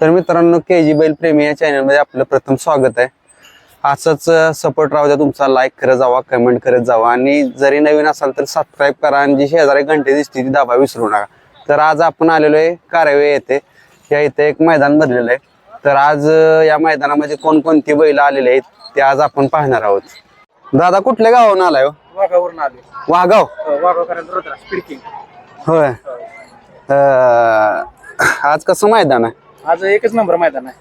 तर मित्रांनो के जी बैल प्रेमी या चॅनलमध्ये आपलं प्रथम स्वागत आहे. असंच सपोर्ट राहू द्या तुमचा लाईक करत जावा कमेंट करत जावा. आणि जरी नवीन असाल तर सबस्क्राईब करा आणि जी शेजारी घंटे दिसते ती दाबा विसरू नका. तर आज आपण आलेलो आहे कारवे येथे. या इथे एक मैदान भरलेलं आहे. तर आज या मैदानामध्ये कोणकोणती बैल आलेले आहेत ते आज आपण पाहणार आहोत. दादा कुठल्या गावाहून आलाय हो? वाघावरून आले वाघाव? रुद्रा स्पिडकिंग होय. आज कसं मैदान आहे? आज एकच नंबर मैदान आहे.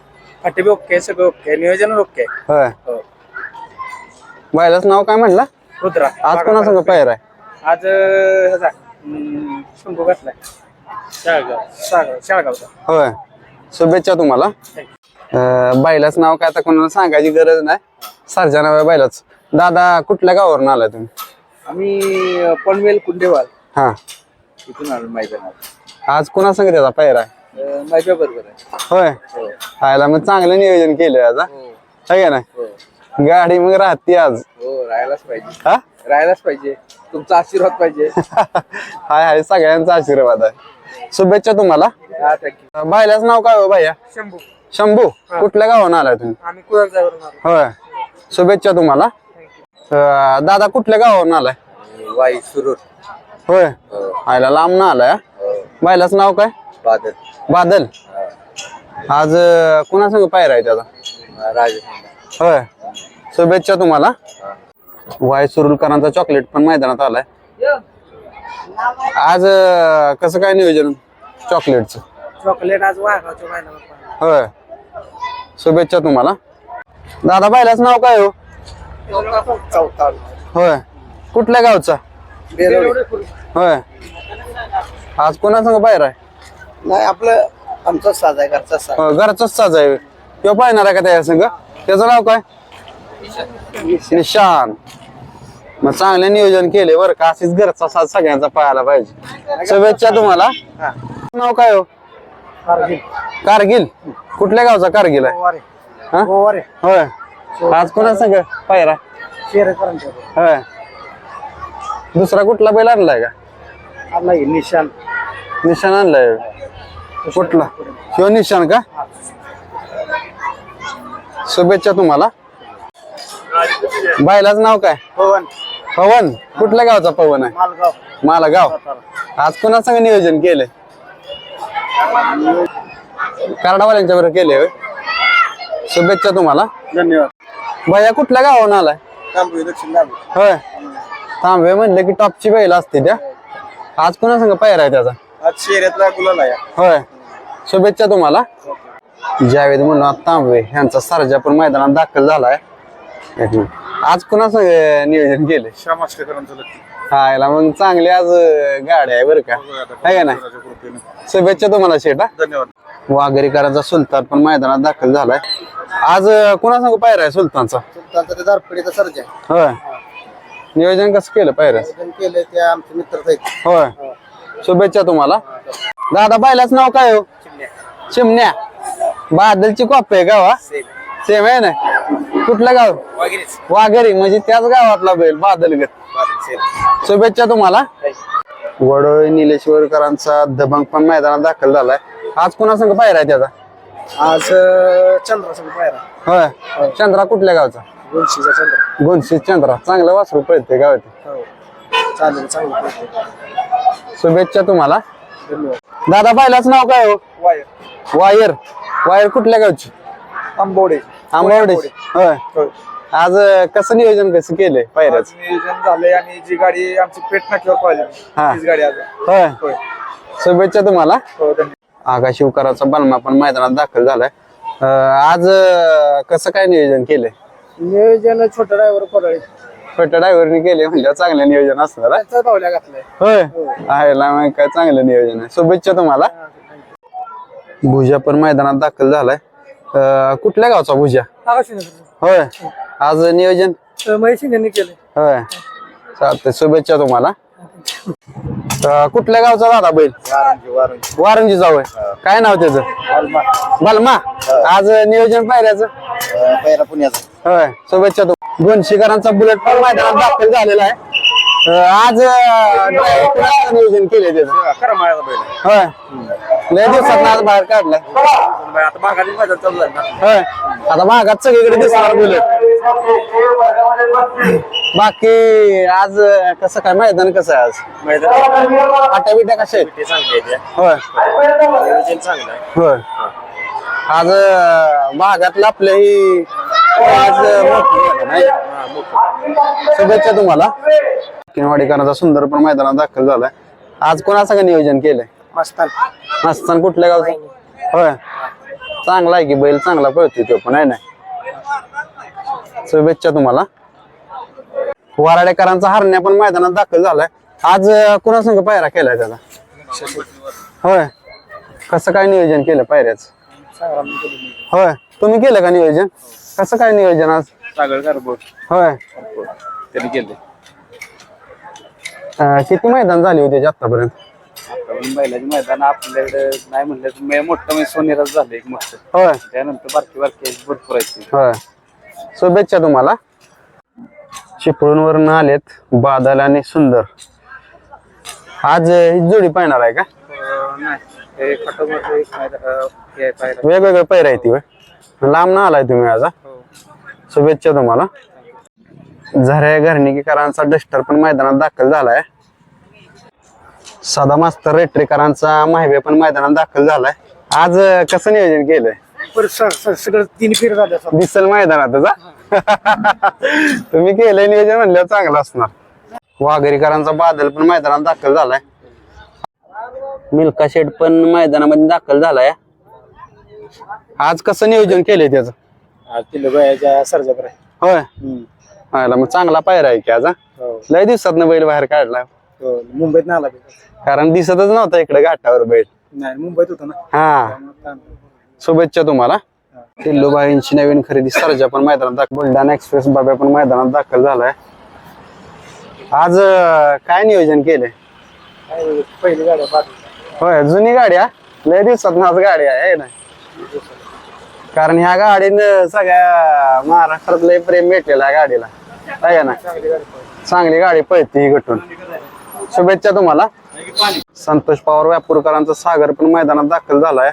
फाटी बी ओके सगळं ओके नियोजन ओके. होय. हो. बैलाच नाव काय म्हणला? रुद्रा. आज कोणा संग पायर आहे? आज अं, ह्याचा हम्म, शंभू घातलाय. शाळगाव. शाळगाव शाळगावचा. होय. शुभेच्छा तुम्हाला. अं, बैलाच नाव काय? आता कोणाला सांगायची गरज नाही. सरजा नाव आहे बैलाच दादा कुठल्या गावावरून आलाय तुम्ही? आम्ही अं, पनवेल कुंडेवाल. हा. इथून आलो मैदानात. आज कोणा संग त्याचा पायर आहे? माझ्या बरोबर आहे. होय? हो. खायला मग चांगलं नियोजन केलंय आज हा? हो. है का नाही? हो. गाडी मग राहते आज. हो राहायलाच पाहिजे. हा? राहायलाच पाहिजे. तुमचा आशीर्वाद पाहिजे. हाय हाय सगळ्यांचा आशीर्वाद आहे. शुभेच्छा तुम्हाला. हा थँक्यू बैलाच नाव काय हो भैया? शंभू. शंभू. कुठल्या गावावरून आलाय तुम्ही? आम्ही कुळाजावरून आलो. होय. शुभेच्छा तुम्हाला. अं, दादा कुठल्या गावावरून आलाय? वाई सुरूर. होय. आयला लांब ना आलाय हा? नाव काय? बादल. बादल? आज अं, कुणा संग पायरा आहे त्याचा? होय. शुभेच्छा तुम्हाला. वाय सुरुलकरांचा चॉकलेट पण मैदानात आलाय. आज अं, कसं काय नियोजन चॉकलेटचं चॉकलेट आज वाघाच्या मैदानात होय. शुभेच्छा तुम्हाला. दादा बैलाच नाव काय हो? चौथा होय. कुठल्या गावचा? होय. आज कोणा संग पायरा आहे? नाही आपलं आमचा साज आहे घरचा साज. घरचाच साज आहे. किंवा पाहणार आहे का त्या संग? त्याचं नाव काय? निशान. मग चांगले नियोजन केले बरं का अशीच घरचा साज सगळ्यांचा पाहायला पाहिजे. शुभेच्छा तुम्हाला. नाव काय हो? कारगिल. कुठल्या गावचा कारगिल आहे? हा? होय. आज कोणा संग? पायरा. होय. दुसरा कुठला बैल आणलाय का? निशान. निशाण आणलाय. कुठला? शिव निशाण का? शुभेच्छा तुम्हाला. बायलाच नाव काय? पवन. पवन. कुठल्या गावचा पवन आहे? मालगाव. मालागाव. आज कोणा संग नियोजन केलंय? कराडावाल्यांच्या बरोबर केले होय. शुभेच्छा तुम्हाला. धन्यवाद. भैया कुठल्या गावाहून आलाय? होय. तांबे म्हणले की टॉपची बैल असते त्या. आज कोणा संग पायरा आहे त्याचा? आज गुलाल आहे. होय. शुभेच्छा तुम्हाला. जावेद म्हणून तांबे यांचा सरजापूर मैदानात दाखल झालाय. एक मिनिट. आज कुणा संग नियोजन केले श्यामाष्टकरांचं हा याला मग चांगली आज अं, गाडी आहे बरं का. आहे का नाही? शुभेच्छा तुम्हाला शेटा. धन्यवाद. वाघेरीकरांचा सुलतान पण मैदानात दाखल झालाय. आज अं, कुणा संग पायरा आहे सुलतानचा? सुलतानचा दारपडीचा सर्ज आहे. होय. नियोजन कसं केलं पायऱ्याचं केलं ते आमचे मित्र आहेत होय. शुभेच्छा तुम्हाला. दादा बायलाच नाव काय हो? चिमण्या. बादलची कॉपी आहे गावा. सेम आहे ना? कुठलं गाव? वाघेरी म्हणजे त्याच गावातला बैल बादलगत शुभेच्छा तुम्हाला. वडोळ निलेश्वरकरांचा दबंग पण मैदानात दाखल झालाय. आज कोणा संघ पायरा आहे त्याचा? आज चंद्रासोबत पायरा. होय. चंद्रा कुठल्या गावचा? दोनशेचा चंद्र. गुणशी चंद्रा. चांगलं वासरू पळते गावात. हो. चालेल चांगलं. शुभेच्छा तुम्हाला. दादा बायलाच नाव काय हो? वायर. वायर. वायर कुठल्या गावची? आंबोडे. आंबवडे होय. आज अं, कसं नियोजन कसं केलंय पायऱ्याच? आज नियोजन झालंय आणि जी गाडी आमची पेट नाक्यावर पाहिजे हा. तीच गाडी आज. होय. होय. शुभेच्छा तुम्हाला. हो धन्यवाद. आगा शिवकराचा बलमा पण मैदानात दाखल झालाय. अं, आज अं, कसं काय नियोजन केलंय? नियोजन छोटा ड्रायव्हर पडळे छोट्या ड्रायव्हरनी केले म्हणजे चांगलं नियोजन असणार आहे. त्यांचा धावल्या घातलाय. होय? आहे ना मग काय चांगलं नियोजन आहे. शुभेच्छा तुम्हाला. भुजा पण मैदानात दाखल झालाय. अं, कुठल्या गावचा भुजा? होय. आज नियोजन? महेश यांनी केले होय. चालतंय शुभेच्छा तुम्हाला. अं, कुठल्या गावचा दादा बैल? वारंजी वारंजी. वारंजी जाऊ काय नाव त्याचं? बलमा. आज नियोजन पैरा पुण्याचा. होय शुभेच्छा तू गोनशीकरांचा बुलेट पण मैदानात दाखल झालेला आहे. आज कोणाचं नियोजन केले त्याचं. होय. लय दिवसात आज बाहेर काढलाय. आता माघारी माझा चालू झाला ना. होय. आता भागात सगळीकडे दिसणार बुलेट. बाकी आज कसं काय मैदान कसं आहे आज? मैदान आट्या बिट्या कशा आहेत? ते होय. ते. नियोजन चांगलं आहे होय आज अं, भागातलं आपलं ही आज मोठं. हा. शुभेच्छा तुम्हाला. किनवाडीकरांचा सुंदर पण मैदानात दाखल झालाय. आज कोणाचं का नियोजन केलंय? मस्तान. मस्तान कुठल्या गावचं? होय. चांगला आहे की बैल चांगला पळतोय तो पण आहे ना? शुभेच्छा तुम्हाला. वराडेकरांचा हरण्या पण मैदानात दाखल झालाय. आज अं, कुणासंग पायरा केलाय त्याचा होय. कसं काय नियोजन केलं पायऱ्याच? होय. तुम्ही केलं का नियोजन? कसं काय नियोजन आज? बोट होय. त्यांनी केले अं, किती मैदान झाली होती आतापर्यंत? आता बैलाची मैदान आपल्याकडे नाही म्हणलं तर मे- मोठं म्हणजे सोनेराच झालं एक मोठं. होय. त्यानंतर बारकी बारकी भरपूर आहेत होय. शुभेच्छा तुम्हाला. चिपळूणवरून आलेत बादल आणि सुंदर. आज अं, ही जोडी पाहणार आहे का? नाही. हे खटोमध्ये एक हे वेगवेगळे पैर आहे ती होय लांब ना आलाय तुम्ही आज हा? हो. शुभेच्छा तुम्हाला. झऱ्या घरणीकरांचा डस्टर पण मैदानात दाखल झालाय. सदा मास्तर रेट्रेकरांचा माहिबे पण मैदानात दाखल झालाय. आज अं, कसं नियोजन केलंय? सगळं तीन फेर झाले दिसल मैदानातच हा? तुम्ही केलंय नियोजन म्हणल्यावर चांगलं असणार. वाघरीकरांचा बादल पण मैदानात दाखल झालाय. मिल्का शेट पण मैदानामध्ये दाखल झालाय. आज कसं नियोजन केलंय त्याचं? आज किलो गोयाच्या सर्जापर आहे. होय. मग चांगला पायरा आहे की आज हा? हो. लय दिवसात बैल बाहेर काढला. हो मुंबईत नाही आला कारण दिसतच नव्हता इकडे घाटावर बैल. नाही मुंबईत होता ना. हा. शुभेच्छा तुम्हाला. टिल्लूबाईंची नवीन खरेदी सरजा पण मैदानात दाखल. बुलढाणा एक्सप्रेस बाब्या पण मैदानात दाखल झालाय. आज अं, काय नियोजन केलंय? काय पहिली बाद होय जुनी गाडी हा. लय दिवसात आज गाडी आहे ना? कारण ह्या गाडीनं सगळ्या महाराष्ट्रात लय प्रेम भेटलेलं आहे गाडीला. आहे ना चांगली गाडी पळते. ही गटून शुभेच्छा तुम्हाला. संतोष पवार व्यापूरकरांचा सागर पण मैदानात दाखल झालाय.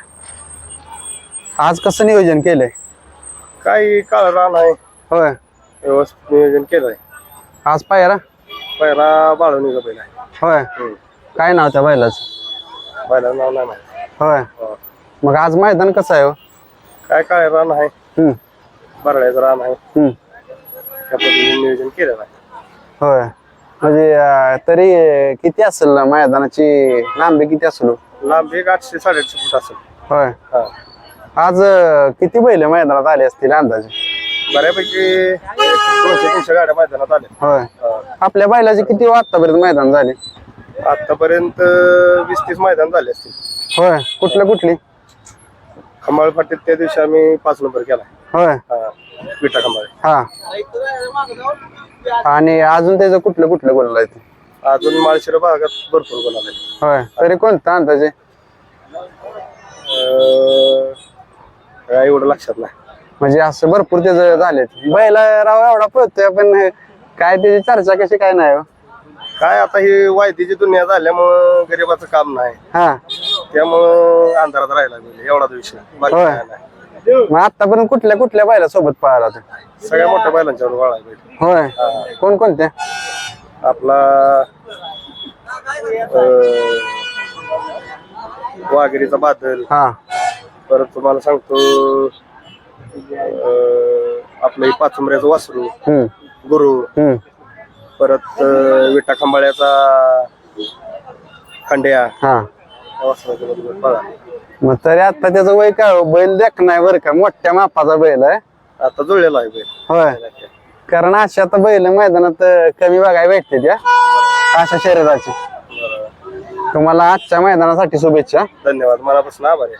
आज कसं नियोजन केलंय? काही काळ रान आहे होय. व्यवस्थित नियोजन केलंय. आज पायरा? पहिला बाळवणीचा पहिला होय. काय नाव त्या बैलाच? नाव नाही माहिती. होय. हो. मग आज मैदान कसं आहे हो? काय काय रान आहे? हम्म, बरड्याचं रान आहे. हम्म. त्या पद्धतीने नियोजन केलेलं आहे. होय. म्हणजे अं, तरी किती असेल ना मैदानाची? लांबी किती असेल हो? लांब एक आठशे साडेआठशे फूट असेल. होय. हा. आज अं, किती बैल मैदानात आले असतील अंदाजे? बऱ्यापैकी दोनशे तीनशे गाड्या मैदानात आल्या. होय. हा. आपल्या बैलाचे किती आतापर्यंत मैदान झाले? आतापर्यंत वीस तीस मैदान झाले असतील. होय कुठली खंबाळ फाटीत त्या दिवशी आम्ही पाच नंबर केला. होय. हा विटा खंबाळे हा. आणि अजून त्याचं कुठलं कुठलं बोलला ते? अजून माळशिरा भागात भरपूर गुण आले होय तरी कोणता अंदाजे? अं, काय एवढं लक्षात नाही. म्हणजे असं भरपूर त्याचं झाले बैला राव एवढा पळतोय पण काय त्याची चर्चा कशी काय नाही हो? काय आता ही वायदीची दुनिया झाल्यामुळं गरिबाचं काम नाही. हा. त्यामुळं अंधारात राहिला बैल, एवढाच विषय. बाकी होय. काय नाही. मग आतापर्यंत कुठल्या कुठल्या बैला सोबत पळाला तो सगळ्या मोठ्या बैलांच्यावर वाळा बैल होय. कोण कोणत्या आपला अं, वाघेरीचा बादल. हा. परत तुम्हाला सांगतो अं, आपलं हे पाचुंबऱ्याचं वासरू. हम्म. गुरु. हम्म. परत अं, विटा खंबाळ्याचा खंड्या. हा. या वासराच्या बरोबर बघा. मग तरी आता त्याचं वय काय हो? बैल देख नाही बरं का? मोठ्या मापाचा बैल आहे. आता जुळलेला आहे बैल. होय. कारण अशा आता बैल मैदानात अं, कमी बघायला भेटते त्या. अशा शरीराची. बरं. तुम्हाला आजच्या मैदानासाठी शुभेच्छा. धन्यवाद. मनापासून आभार आहे.